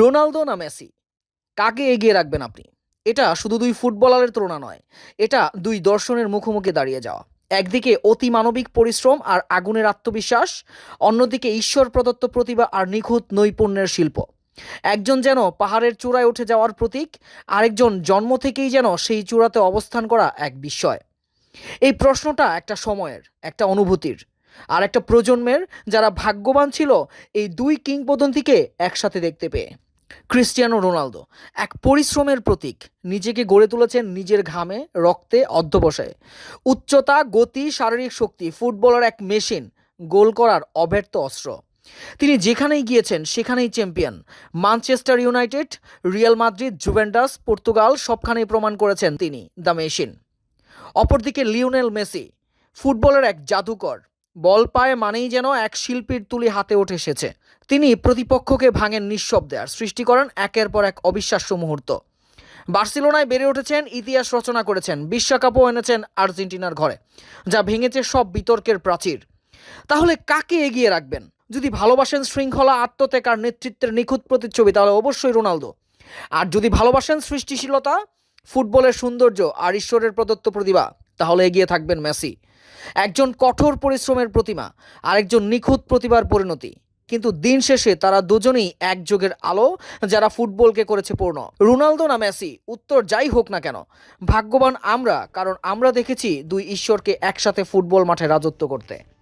Ronaldo না Messi? কাকে এগিয়ে রাখবেন আপনি? এটা শুধু দুই ফুটবলারের তুলনা নয়, এটা দুই দর্শনের মুখোমুখি দাঁড়িয়ে যাওয়া। একদিকে অতি মানবিক পরিশ্রম আর আগুনের আত্মবিশ্বাস, অন্যদিকে ঈশ্বর প্রদত্ত প্রতিভা আর নিখুঁত নৈপুণ্যের শিল্প। একজন যেন পাহাড়ের চূড়ায় উঠে যাওয়ার প্রতীক, আরেকজন জন্ম থেকেই যেন সেই চূড়াতে অবস্থান করা এক বিস্ময়। এই প্রশ্নটা একটা সময়ের, একটা অনুভূতির, আর একটা প্রজন্মের যারা ভাগ্যবান ছিল, এই দুই কিংবদন্তিকে একসাথে দেখতে পেয়ে। ক্রিস্টিয়ানো রোনালদো, এক পরিশ্রমের প্রতীক। নিজেকে গড়ে তুলেছেন নিজের ঘামে, রক্তে অধ্যবসায়ে। উচ্চতা, গতি, শারীরিক শক্তি, ফুটবলার এক মেশিন, গোল করার অব্যর্থ অস্ত্র। তিনি যেখানেই গিয়েছেন, সেখানেই champion. Manchester United, Real Madrid, Juventus, Portugal সবখানেই প্রমাণ করেছেন তিনি, দ্য মেশিন। অপরদিকে লিওনেল মেসি, ফুটবলের এক জাদুকর। বল পায়ে মানেই যেন এক শিল্পীর তুলি হাতে উঠে এসেছে। তিনি প্রতিপক্ষকে ভাঙেন নিঃশব্দে আর সৃষ্টি করেন একের পর এক অবিশ্বাস্য মুহূর্ত। বার্সেলোনায় বেড়ে উঠেছেন, ইতিহাস রচনা করেছেন, বিশ্বকাপও এনেছেন আর্জেন্টিনার ঘরে, যা ভেঙেছে সব বিতর্কের প্রাচীর। তাহলে কাকে এগিয়ে রাখবেন? যদি ভালোবাসেন শৃঙ্খলা, আত্মত্যাগ আর নেতৃত্বের নিখুঁত প্রতিচ্ছবি, তাহলে অবশ্যই রোনালদো। আর যদি ভালোবাসেন সৃষ্টিশীলতা, ফুটবলের সৌন্দর্য আর ঈশ্বরের প্রদত্ত প্রতিভা, তাহলে এগিয়ে থাকবেন মেসি। একজন কঠোর পরিশ্রমের প্রতিমা, আরেকজন নিখুঁত প্রতিভার পরিণতি। কিন্তু দিন শেষে তারা দুজনেই এক যুগের আলো, যারা ফুটবলকে করেছে পূর্ণ। রোনালদো না মেসি, উত্তর যাই হোক না কেন। ভাগ্যবান আমরা, কারণ আমরা দেখেছি দুই ঈশ্বরকে একসাথে ফুটবল মাঠে রাজত্ব করতে।